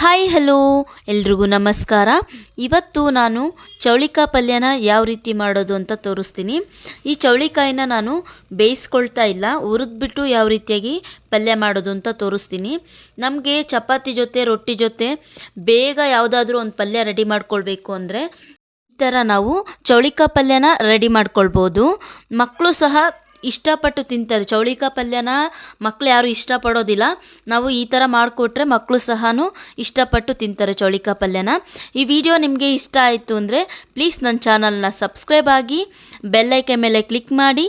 Hi, hello. ಎಲ್ರಿಗೂ ನಮಸ್ಕಾರ. ಇವತ್ತು ನಾನು ಚೌಳಿಕಾಯಿ ಪಲ್ಯನ ಯಾವ ರೀತಿ ಮಾಡೋದು ಅಂತ ತೋರಿಸ್ತೀನಿ. ಈ ಚೌಳಿಕಾಯಿನ ನಾನು ಬೇಯಿಸ್ಕೊಳ್ತಾ ಇಲ್ಲ. ಹುರಿದ್ಬಿಟ್ಟು ಯಾವ ರೀತಿಯಾಗಿ ಪಲ್ಯ ಮಾಡೋದು ಅಂತ ತೋರಿಸ್ತೀನಿ. ನಮಗೆ ಚಪಾತಿ ಜೊತೆ, ರೊಟ್ಟಿ ಜೊತೆ ಬೇಗ ಯಾವುದಾದ್ರೂ ಒಂದು ಪಲ್ಯ ರೆಡಿ ಮಾಡ್ಕೊಳ್ಬೇಕು ಅಂದರೆ ಈ ಥರ ನಾವು ಚೌಳಿಕಾಯಿ ಪಲ್ಯನ ರೆಡಿ ಮಾಡ್ಕೊಳ್ಬೋದು. ಮಕ್ಕಳು ಸಹ ಇಷ್ಟಪಟ್ಟು ತಿಂತಾರೆ. ಚೌಳಿಕಾಯಿ ಪಲ್ಯನ ಮಕ್ಕಳು ಯಾರು ಇಷ್ಟಪಡೋದಿಲ್ಲ. ನಾವು ಈ ಥರ ಮಾಡಿಕೊಟ್ರೆ ಮಕ್ಕಳು ಸಹ ಇಷ್ಟಪಟ್ಟು ತಿಂತಾರೆ ಚೌಳಿಕಾಯಿ ಪಲ್ಯನ. ಈ ವಿಡಿಯೋ ನಿಮಗೆ ಇಷ್ಟ ಆಯಿತು ಅಂದರೆ ಪ್ಲೀಸ್ ನನ್ನ ಚಾನಲ್ನ ಸಬ್ಸ್ಕ್ರೈಬ್ ಆಗಿ ಬೆಲ್ಲೈಕೆ ಮೇಲೆ ಕ್ಲಿಕ್ ಮಾಡಿ,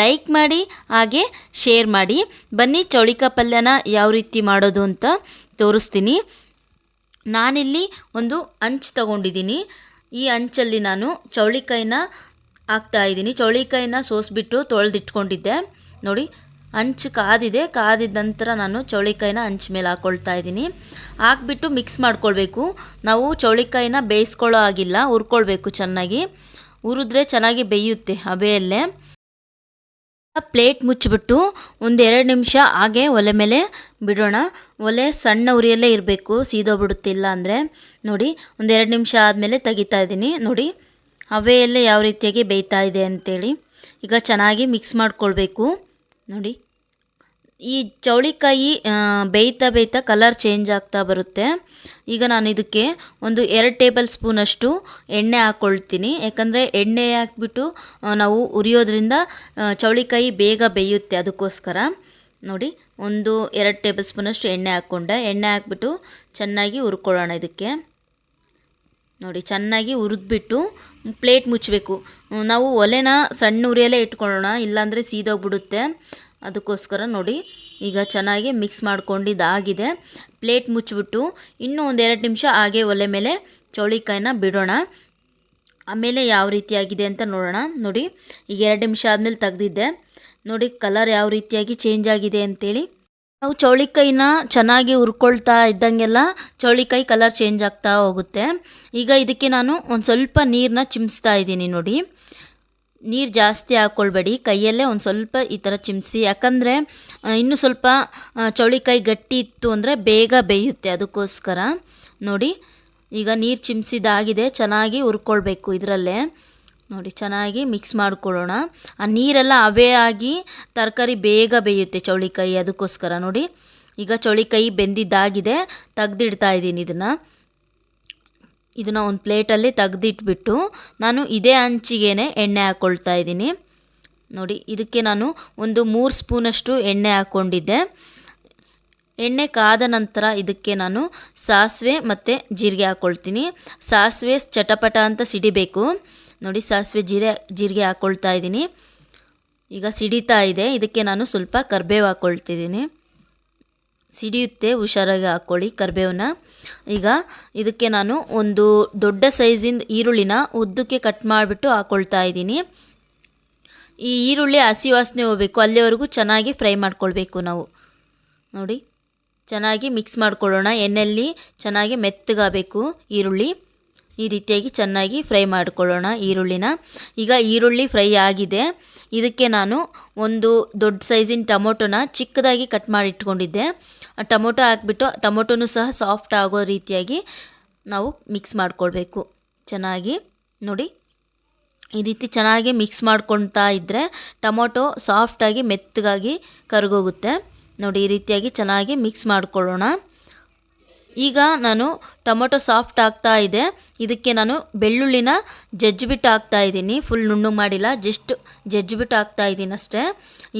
ಲೈಕ್ ಮಾಡಿ, ಹಾಗೆ ಶೇರ್ ಮಾಡಿ. ಬನ್ನಿ ಚೌಳಿಕಾಯಿ ಪಲ್ಯನ ಯಾವ ರೀತಿ ಮಾಡೋದು ಅಂತ ತೋರಿಸ್ತೀನಿ. ನಾನಿಲ್ಲಿ ಒಂದು ಅಂಚು ತಗೊಂಡಿದ್ದೀನಿ. ಈ ಅಂಚಲ್ಲಿ ನಾನು ಚೌಳಿಕಾಯಿನ ಹಾಕ್ತಾ ಇದ್ದೀನಿ. ಚೌಳಿಕಾಯಿನ ಸೋಸಿಬಿಟ್ಟು ತೊಳೆದಿಟ್ಕೊಂಡಿದ್ದೆ. ನೋಡಿ ಹಂಚು ಕಾದಿದೆ. ಕಾದಿದ ನಂತರ ನಾನು ಚೌಳಿಕಾಯಿನ ಹಂಚು ಮೇಲೆ ಹಾಕ್ಕೊಳ್ತಾ ಇದ್ದೀನಿ. ಹಾಕ್ಬಿಟ್ಟು ಮಿಕ್ಸ್ ಮಾಡ್ಕೊಳ್ಬೇಕು. ನಾವು ಚೌಳಿಕಾಯಿನ ಬೇಯಿಸ್ಕೊಳ್ಳೋ ಆಗಿಲ್ಲ ಹುರ್ಕೊಳ್ಬೇಕು ಚೆನ್ನಾಗಿ. ಹುರಿದ್ರೆ ಚೆನ್ನಾಗಿ ಬೇಯುತ್ತೆ ಹಬೆಯಲ್ಲೇ. ಪ್ಲೇಟ್ ಮುಚ್ಚಿಬಿಟ್ಟು ಒಂದೆರಡು ನಿಮಿಷ ಹಾಗೆ ಒಲೆ ಮೇಲೆ ಬಿಡೋಣ. ಒಲೆ ಸಣ್ಣ ಉರಿಯಲ್ಲೇ ಇರಬೇಕು. ಸೀದೋಗ್ಬಿಡುತ್ತಿಲ್ಲ ಅಂದರೆ ನೋಡಿ ಒಂದೆರಡು ನಿಮಿಷ ಆದಮೇಲೆ ತೆಗಿತಾ ಇದ್ದೀನಿ. ನೋಡಿ ಹವೆಯಲ್ಲೇ ಯಾವ ರೀತಿಯಾಗಿ ಬೇಯ್ತಾ ಇದೆ ಅಂತೇಳಿ ಈಗ ಚೆನ್ನಾಗಿ ಮಿಕ್ಸ್ ಮಾಡ್ಕೊಳ್ಬೇಕು. ನೋಡಿ. ಈ ಚೌಳಿಕಾಯಿ ಬೇಯ್ತಾ ಬೇಯ್ತಾ ಕಲರ್ ಚೇಂಜ್ ಆಗ್ತಾ ಬರುತ್ತೆ. ಈಗ ನಾನು ಇದಕ್ಕೆ ಒಂದು ಎರಡು ಟೇಬಲ್ ಸ್ಪೂನಷ್ಟು ಎಣ್ಣೆ ಹಾಕ್ಕೊಳ್ತೀನಿ ಯಾಕಂದರೆ ಎಣ್ಣೆ ಹಾಕ್ಬಿಟ್ಟು ನಾವು ಉರಿಯೋದ್ರಿಂದ ಚೌಳಿಕಾಯಿ ಬೇಗ ಬೇಯುತ್ತೆ ಅದಕ್ಕೋಸ್ಕರ. ನೋಡಿ. ಒಂದು ಎರಡು ಟೇಬಲ್ ಸ್ಪೂನಷ್ಟು ಎಣ್ಣೆ ಹಾಕ್ಕೊಂಡೆ. ಎಣ್ಣೆ ಹಾಕ್ಬಿಟ್ಟು ಚೆನ್ನಾಗಿ ಹುರ್ಕೊಳ್ಳೋಣ ಇದಕ್ಕೆ. ನೋಡಿ, ಚೆನ್ನಾಗಿ ಹುರಿದ್ಬಿಟ್ಟು ಪ್ಲೇಟ್ ಮುಚ್ಚಬೇಕು. ನಾವು ಒಲೆನ ಸಣ್ಣ ಉರಿಯಲ್ಲೇ ಇಟ್ಕೊಳ್ಳೋಣ, ಇಲ್ಲಾಂದರೆ ಸೀದೋಗ್ಬಿಡುತ್ತೆ. ಅದಕ್ಕೋಸ್ಕರ ನೋಡಿ, ಈಗ ಚೆನ್ನಾಗಿ ಮಿಕ್ಸ್ ಮಾಡ್ಕೊಂಡಿದ್ದಾಗಿದೆ. ಪ್ಲೇಟ್ ಮುಚ್ಚಿಬಿಟ್ಟು ಇನ್ನೂ ಒಂದೆರಡು ನಿಮಿಷ ಹಾಗೆ ಒಲೆ ಮೇಲೆ ಚೌಳಿಕಾಯಿನ ಬಿಡೋಣ. ಆಮೇಲೆ ಯಾವ ರೀತಿಯಾಗಿದೆ ಅಂತ ನೋಡೋಣ. ನೋಡಿ, ಈಗ ಎರಡು ನಿಮಿಷ ಆದಮೇಲೆ ತೆಗ್ದಿದ್ದೆ. ನೋಡಿ ಕಲರ್ ಯಾವ ರೀತಿಯಾಗಿ ಚೇಂಜ್ ಆಗಿದೆ ಅಂತೇಳಿ. ನಾವು ಚೌಳಿಕಾಯಿನ ಚೆನ್ನಾಗಿ ಹುರ್ಕೊಳ್ತಾ ಇದ್ದಂಗೆಲ್ಲ ಚೌಳಿಕಾಯಿ ಕಲರ್ ಚೇಂಜ್ ಆಗ್ತಾ ಹೋಗುತ್ತೆ. ಈಗ ಇದಕ್ಕೆ ನಾನು ಒಂದು ಸ್ವಲ್ಪ ನೀರನ್ನ ಚಿಮ್ಸ್ತಾ ಇದ್ದೀನಿ ನೋಡಿ. ನೀರು ಜಾಸ್ತಿ ಹಾಕ್ಕೊಳ್ಬೇಡಿ ಕೈಯಲ್ಲೇ ಒಂದು ಸ್ವಲ್ಪ ಈ ಥರ ಚಿಮ್ಸಿ. ಯಾಕಂದರೆ ಇನ್ನೂ ಸ್ವಲ್ಪ ಚೌಳಿಕಾಯಿ ಗಟ್ಟಿ ಇತ್ತು ಅಂದರೆ ಬೇಗ ಬೇಯುತ್ತೆ ಅದಕ್ಕೋಸ್ಕರ. ನೋಡಿ, ಈಗ ನೀರು ಚಿಮ್ಸಿದಾಗಿದೆ. ಚೆನ್ನಾಗಿ ಹುರ್ಕೊಳ್ಬೇಕು ಇದರಲ್ಲೇ. ನೋಡಿ, ಚೆನ್ನಾಗಿ ಮಿಕ್ಸ್ ಮಾಡ್ಕೊಳ್ಳೋಣ. ಆ ನೀರೆಲ್ಲ ಅವೇ ಆಗಿ ತರಕಾರಿ ಬೇಗ ಬೇಯುತ್ತೆ ಚೌಳಿಕಾಯಿ, ಅದಕ್ಕೋಸ್ಕರ. ನೋಡಿ, ಈಗ ಚೌಳಿಕಾಯಿ ಬೆಂದಿದ್ದಾಗಿದೆ, ತೆಗ್ದಿಡ್ತಾ ಇದ್ದೀನಿ ಇದನ್ನು. ಇದನ್ನು ಒಂದು ಪ್ಲೇಟಲ್ಲಿ ತೆಗ್ದಿಟ್ಬಿಟ್ಟು ನಾನು ಇದೇ ಹಂಚಿಗೆನೆ ಎಣ್ಣೆ ಹಾಕ್ಕೊಳ್ತಾ ಇದ್ದೀನಿ. ನೋಡಿ, ಇದಕ್ಕೆ ನಾನು ಒಂದು ಮೂರು ಸ್ಪೂನಷ್ಟು ಎಣ್ಣೆ ಹಾಕ್ಕೊಂಡಿದ್ದೆ ಎಣ್ಣೆ ಕಾದ ನಂತರ ಇದಕ್ಕೆ ನಾನು ಸಾಸಿವೆ ಮತ್ತು ಜೀರಿಗೆ ಹಾಕ್ಕೊಳ್ತೀನಿ ಸಾಸಿವೆ ಚಟಪಟ ಅಂತ ಸಿಡಿಬೇಕು. ನೋಡಿ ಸಾಸಿವೆ ಜೀರೆ, ಜೀರಿಗೆ ಹಾಕ್ಕೊಳ್ತಾ ಇದ್ದೀನಿ. ಈಗ ಸಿಡಿತಾ ಇದೆ. ಇದಕ್ಕೆ ನಾನು ಸ್ವಲ್ಪ ಕರ್ಬೇವು ಹಾಕ್ಕೊಳ್ತಿದ್ದೀನಿ ಸಿಡಿಯುತ್ತೆ, ಹುಷಾರಾಗಿ ಹಾಕ್ಕೊಳ್ಳಿ ಕರ್ಬೇವನ್ನ ಈಗ ಇದಕ್ಕೆ ನಾನು ಒಂದು ದೊಡ್ಡ ಸೈಜಿಂದ ಈರುಳ್ಳಿನ ಉದ್ದಕ್ಕೆ ಕಟ್ ಮಾಡಿಬಿಟ್ಟು ಹಾಕ್ಕೊಳ್ತಾ ಇದ್ದೀನಿ. ಈ ಈರುಳ್ಳಿ ಹಸಿ ವಾಸನೆ ಹೋಗಬೇಕು. ಅಲ್ಲಿವರೆಗೂ ಚೆನ್ನಾಗಿ ಫ್ರೈ ಮಾಡ್ಕೊಳ್ಬೇಕು ನಾವು. ನೋಡಿ, ಚೆನ್ನಾಗಿ ಮಿಕ್ಸ್ ಮಾಡ್ಕೊಳ್ಳೋಣ. ಎಣ್ಣೆಯಲ್ಲಿ ಚೆನ್ನಾಗಿ ಮೆತ್ತಗಾಗಬೇಕು ಈರುಳ್ಳಿ. ಈ ರೀತಿಯಾಗಿ ಚೆನ್ನಾಗಿ ಫ್ರೈ ಮಾಡಿಕೊಳ್ಳೋಣ ಈರುಳ್ಳಿನ. ಈಗ ಈರುಳ್ಳಿ ಫ್ರೈ ಆಗಿದೆ. ಇದಕ್ಕೆ ನಾನು ಒಂದು ದೊಡ್ಡ ಸೈಜಿನ ಟೊಮೊಟೊನ ಚಿಕ್ಕದಾಗಿ ಕಟ್ ಮಾಡಿ ಇಟ್ಕೊಂಡಿದ್ದೆ ಆ ಟೊಮೊಟೊ ಹಾಕ್ಬಿಟ್ಟು, ಟೊಮೊಟೊನೂ ಸಹ ಸಾಫ್ಟ್ ಆಗೋ ರೀತಿಯಾಗಿ ನಾವು ಮಿಕ್ಸ್ ಮಾಡ್ಕೊಳ್ಬೇಕು. ಚೆನ್ನಾಗಿ ನೋಡಿ. ಈ ರೀತಿ ಚೆನ್ನಾಗಿ ಮಿಕ್ಸ್ ಮಾಡ್ಕೊಳ್ತಾ ಇದ್ದರೆ ಟೊಮೊಟೊ ಸಾಫ್ಟಾಗಿ, ಮೆತ್ತಗಾಗಿ ಕರಗೋಗುತ್ತೆ. ನೋಡಿ, ಈ ರೀತಿಯಾಗಿ ಚೆನ್ನಾಗಿ ಮಿಕ್ಸ್ ಮಾಡ್ಕೊಳ್ಳೋಣ. ಈಗ ನಾನು ಟೊಮೊಟೊ ಸಾಫ್ಟ್ ಆಗ್ತಾ ಇದೆ. ಇದಕ್ಕೆ ನಾನು ಬೆಳ್ಳುಳ್ಳಿನ ಜಜ್ಜಿಬಿಟ್ಟು ಹಾಕ್ತಾ ಇದ್ದೀನಿ. ಫುಲ್ ನುಣ್ಣು ಮಾಡಿಲ್ಲ, ಜಸ್ಟ್ ಜಜ್ಜಿಬಿಟ್ಟು ಹಾಕ್ತಾ ಇದ್ದೀನಿ ಅಷ್ಟೇ.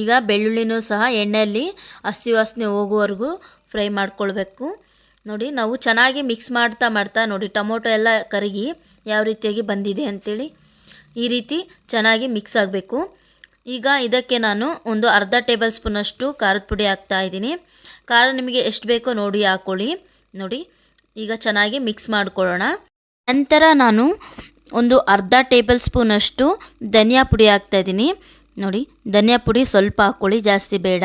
ಈಗ ಬೆಳ್ಳುಳ್ಳಿನೂ ಸಹ ಎಣ್ಣೆಯಲ್ಲಿ ಹಸಿ ವಾಸನೆ ಹೋಗುವವರೆಗೂ ಫ್ರೈ ಮಾಡ್ಕೊಳ್ಬೇಕು. ನೋಡಿ, ನಾವು ಚೆನ್ನಾಗಿ ಮಿಕ್ಸ್ ಮಾಡ್ತಾ ಮಾಡ್ತಾ ನೋಡಿ, ಟೊಮೊಟೊ ಎಲ್ಲ ಕರಗಿ ಯಾವ ರೀತಿಯಾಗಿ ಬಂದಿದೆ ಅಂಥೇಳಿ ಈ ರೀತಿ ಚೆನ್ನಾಗಿ ಮಿಕ್ಸ್ ಆಗಬೇಕು. ಈಗ ಇದಕ್ಕೆ ನಾನು ಒಂದು ಅರ್ಧ ಟೇಬಲ್ ಸ್ಪೂನಷ್ಟು ಖಾರದ ಪುಡಿ ಹಾಕ್ತಾ ಇದ್ದೀನಿ. ಖಾರ ನಿಮಗೆ ಎಷ್ಟು ಬೇಕೋ ನೋಡಿ ಹಾಕ್ಕೊಳ್ಳಿ ನೋಡಿ, ಈಗ ಚೆನ್ನಾಗಿ ಮಿಕ್ಸ್ ಮಾಡ್ಕೊಳ್ಳೋಣ. ನಂತರ ನಾನು ಒಂದು ಅರ್ಧ ಟೇಬಲ್ ಸ್ಪೂನಷ್ಟು ಧನಿಯಾ ಪುಡಿ ಹಾಕ್ತಾಯಿದ್ದೀನಿ ನೋಡಿ, ಧನಿಯಾ ಪುಡಿ ಸ್ವಲ್ಪ ಹಾಕ್ಕೊಳ್ಳಿ ಜಾಸ್ತಿ ಬೇಡ.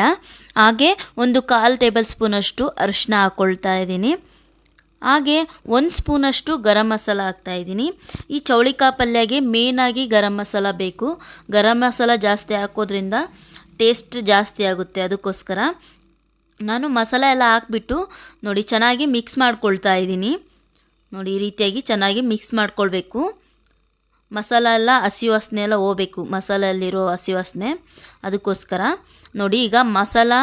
ಹಾಗೆ ಒಂದು ಕಾಲು ಟೇಬಲ್ ಸ್ಪೂನಷ್ಟು ಅರಿಶಿನ ಹಾಕ್ಕೊಳ್ತಾ ಇದ್ದೀನಿ. ಹಾಗೆ ಒಂದು ಸ್ಪೂನಷ್ಟು ಗರಂ ಮಸಾಲ ಹಾಕ್ತಾಯಿದ್ದೀನಿ ಈ ಚೌಳಿಕಾಯಿ ಪಲ್ಯಗೆ ಮೇನಾಗಿ ಗರಂ ಮಸಾಲ ಬೇಕು. ಗರಂ ಮಸಾಲ ಜಾಸ್ತಿ ಹಾಕೋದ್ರಿಂದ ಟೇಸ್ಟ್ ಜಾಸ್ತಿ ಆಗುತ್ತೆ ಅದಕ್ಕೋಸ್ಕರ. ನಾನು ಮಸಾಲೆ ಎಲ್ಲ ಹಾಕ್ಬಿಟ್ಟು ನೋಡಿ ಚೆನ್ನಾಗಿ ಮಿಕ್ಸ್ ಮಾಡ್ಕೊಳ್ತಾ ಇದ್ದೀನಿ. ನೋಡಿ ಈ ರೀತಿಯಾಗಿ ಚೆನ್ನಾಗಿ ಮಿಕ್ಸ್ ಮಾಡ್ಕೊಳ್ಬೇಕು. ಮಸಾಲ ಎಲ್ಲ ಹಸಿ ವಾಸನೆ ಎಲ್ಲ ಹೋಗ್ಬೇಕು, ಮಸಾಲೆಯಲ್ಲಿರೋ ಹಸಿ ವಾಸನೆ. ಅದಕ್ಕೋಸ್ಕರ ನೋಡಿ ಈಗ ಮಸಾಲ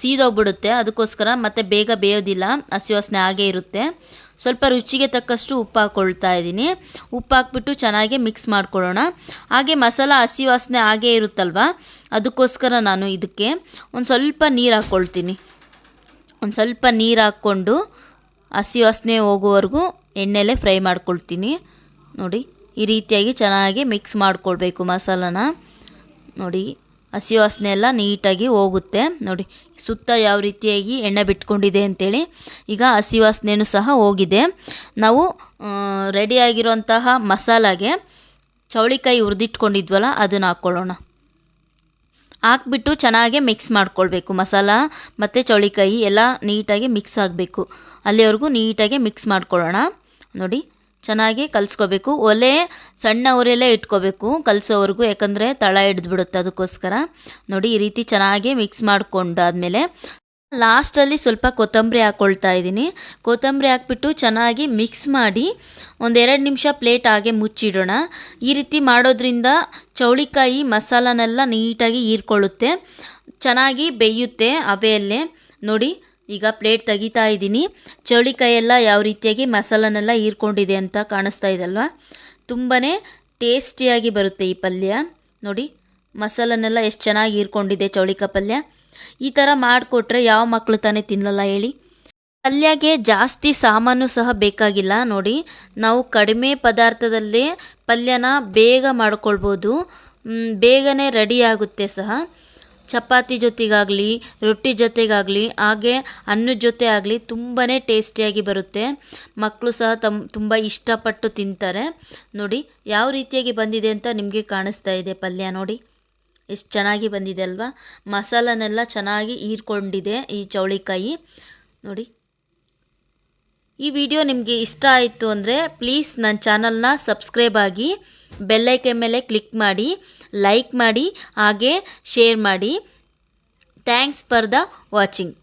ಸೀದೋಗ್ಬಿಡುತ್ತೆ. ಅದಕ್ಕೋಸ್ಕರ ಮತ್ತೆ ಬೇಗ ಬೇಯೋದಿಲ್ಲ, ಹಸಿ ವಾಸನೆ ಹಾಗೇ ಇರುತ್ತೆ. ಸ್ವಲ್ಪ ರುಚಿಗೆ ತಕ್ಕಷ್ಟು ಉಪ್ಪು ಹಾಕ್ಕೊಳ್ತಾ ಇದ್ದೀನಿ. ಉಪ್ಪು ಹಾಕ್ಬಿಟ್ಟು ಚೆನ್ನಾಗಿ ಮಿಕ್ಸ್ ಮಾಡ್ಕೊಳ್ಳೋಣ. ಹಾಗೆ ಮಸಾಲ ಹಸಿ ವಾಸನೆ ಹಾಗೇ ಇರುತ್ತಲ್ವ? ಅದಕ್ಕೋಸ್ಕರ ನಾನು ಇದಕ್ಕೆ ಒಂದು ಸ್ವಲ್ಪ ನೀರು ಹಾಕ್ಕೊಳ್ತೀನಿ ಒಂದು ಸ್ವಲ್ಪ ನೀರು ಹಾಕ್ಕೊಂಡು ಹಸಿ ವಾಸನೆ ಹೋಗುವವರೆಗೂ ಎಣ್ಣೆಲೆ ಫ್ರೈ ಮಾಡ್ಕೊಳ್ತೀನಿ. ನೋಡಿ, ಈ ರೀತಿಯಾಗಿ ಚೆನ್ನಾಗಿ ಮಿಕ್ಸ್ ಮಾಡ್ಕೊಳ್ಬೇಕು ಮಸಾಲನ. ನೋಡಿ ಹಸಿ ವಾಸನೆ ಎಲ್ಲ ನೀಟಾಗಿ ಹೋಗುತ್ತೆ. ನೋಡಿ, ಸುತ್ತ ಯಾವ ರೀತಿಯಾಗಿ ಎಣ್ಣೆ ಬಿಟ್ಕೊಂಡಿದೆ ಅಂತೇಳಿ ಈಗ ಹಸಿ ವಾಸನೆಯೂ ಸಹ ಹೋಗಿದೆ. ನಾವು ರೆಡಿಯಾಗಿರುವಂತಹ ಮಸಾಲಾಗೆ ಚೌಳಿಕಾಯಿ ಹುರಿದಿಟ್ಕೊಂಡಿದ್ವಲ್ಲ, ಅದನ್ನು ಹಾಕ್ಕೊಳ್ಳೋಣ. ಹಾಕ್ಬಿಟ್ಟು ಚೆನ್ನಾಗೆ ಮಿಕ್ಸ್ ಮಾಡ್ಕೊಳ್ಬೇಕು ಮಸಾಲ ಮತ್ತು ಚೌಳಿಕಾಯಿ ಎಲ್ಲ ನೀಟಾಗಿ ಮಿಕ್ಸ್ ಆಗಬೇಕು. ಅಲ್ಲಿವರೆಗೂ ನೀಟಾಗಿ ಮಿಕ್ಸ್ ಮಾಡ್ಕೊಳ್ಳೋಣ. ನೋಡಿ ಚೆನ್ನಾಗಿ ಕಲಿಸ್ಕೋಬೇಕು. ಒಲೆ ಸಣ್ಣ ಇಟ್ಕೋಬೇಕು ಕಲಿಸೋವರೆಗೂ, ಯಾಕಂದರೆ ತಳ ಹಿಡಿದ್ಬಿಡುತ್ತೆ ಅದಕ್ಕೋಸ್ಕರ. ನೋಡಿ, ಈ ರೀತಿ ಚೆನ್ನಾಗಿ ಮಿಕ್ಸ್ ಮಾಡಿಕೊಂಡಾದ್ಮೇಲೆ ಲಾಸ್ಟಲ್ಲಿ ಸ್ವಲ್ಪ ಕೊತ್ತಂಬರಿ ಹಾಕ್ಕೊಳ್ತಾ ಇದ್ದೀನಿ. ಕೊತ್ತಂಬರಿ ಹಾಕ್ಬಿಟ್ಟು ಚೆನ್ನಾಗಿ ಮಿಕ್ಸ್ ಮಾಡಿ ಒಂದೆರಡು ನಿಮಿಷ ಪ್ಲೇಟ್ ಹಾಗೆ ಮುಚ್ಚಿಡೋಣ. ಈ ರೀತಿ ಮಾಡೋದ್ರಿಂದ ಚೌಳಿಕಾಯಿ ಮಸಾಲನೆಲ್ಲ ನೀಟಾಗಿ ಹೀರ್ಕೊಳ್ಳುತ್ತೆ. ಚೆನ್ನಾಗಿ ಬೇಯುತ್ತೆ ಹಬೆಯಲ್ಲೇ ನೋಡಿ ಈಗ ಪ್ಲೇಟ್ ತೆಗಿತಾ ಇದ್ದೀನಿ. ಚೌಳಿಕಾಯಿ ಎಲ್ಲ ಯಾವ ರೀತಿಯಾಗಿ ಮಸಾಲನೆಲ್ಲ ಹೀರ್ಕೊಂಡಿದೆ ಅಂತ ಕಾಣಿಸ್ತಾ ಇದಲ್ವಾ ತುಂಬಾ ಟೇಸ್ಟಿಯಾಗಿ ಬರುತ್ತೆ ಈ ಪಲ್ಯ. ನೋಡಿ, ಮಸಾಲನೆಲ್ಲ ಎಷ್ಟು ಚೆನ್ನಾಗಿ ಹೀರ್ಕೊಂಡಿದೆ ಚೌಳಿಕಾಯಿ ಪಲ್ಯ. ಈ ಥರ ಮಾಡಿಕೊಟ್ರೆ ಯಾವ ಮಕ್ಕಳು ತಾನೇ ತಿನ್ನಲ್ಲ ಹೇಳಿ. ಪಲ್ಯಗೆ ಜಾಸ್ತಿ ಸಾಮಾನು ಸಹ ಬೇಕಾಗಿಲ್ಲ. ನೋಡಿ, ನಾವು ಕಡಿಮೆ ಪದಾರ್ಥದಲ್ಲೇ ಪಲ್ಯನ ಬೇಗ ಮಾಡ್ಕೊಳ್ಬೋದು. ಬೇಗನೆ ರೆಡಿ ಆಗುತ್ತೆ ಸಹ. ಚಪಾತಿ ಜೊತೆಗಾಗಲಿ, ರೊಟ್ಟಿ ಜೊತೆಗಾಗಲಿ, ಹಾಗೆ ಅನ್ನದ ಜೊತೆ ಆಗಲಿ ತುಂಬಾ ಟೇಸ್ಟಿಯಾಗಿ ಬರುತ್ತೆ. ಮಕ್ಕಳು ಸಹ ತಮ್, ತುಂಬ ಇಷ್ಟಪಟ್ಟು ತಿಂತಾರೆ. ನೋಡಿ, ಯಾವ ರೀತಿಯಾಗಿ ಬಂದಿದೆ ಅಂತ ನಿಮಗೆ ಕಾಣಿಸ್ತಾ ಇದೆ ಪಲ್ಯ ನೋಡಿ. ಎಷ್ಟು ಚೆನ್ನಾಗಿ ಬಂದಿದೆ ಅಲ್ವಾ? ಮಸಾಲನೆಲ್ಲ ಚೆನ್ನಾಗಿ ಹೀರ್ಕೊಂಡಿದೆ ಈ ಚೌಳಿಕಾಯಿ. ನೋಡಿ ಈ ವಿಡಿಯೋ ನಿಮಗೆ ಇಷ್ಟ ಆಯಿತು ಅಂದರೆ ಪ್ಲೀಸ್ ನನ್ನ ಚಾನಲ್ನ ಸಬ್ಸ್ಕ್ರೈಬ್ ಆಗಿ ಬೆಲ್ಲೈಕೆ ಮೇಲೆ ಕ್ಲಿಕ್ ಮಾಡಿ ಲೈಕ್ ಮಾಡಿ, ಹಾಗೆ ಶೇರ್ ಮಾಡಿ. Thanks for the watching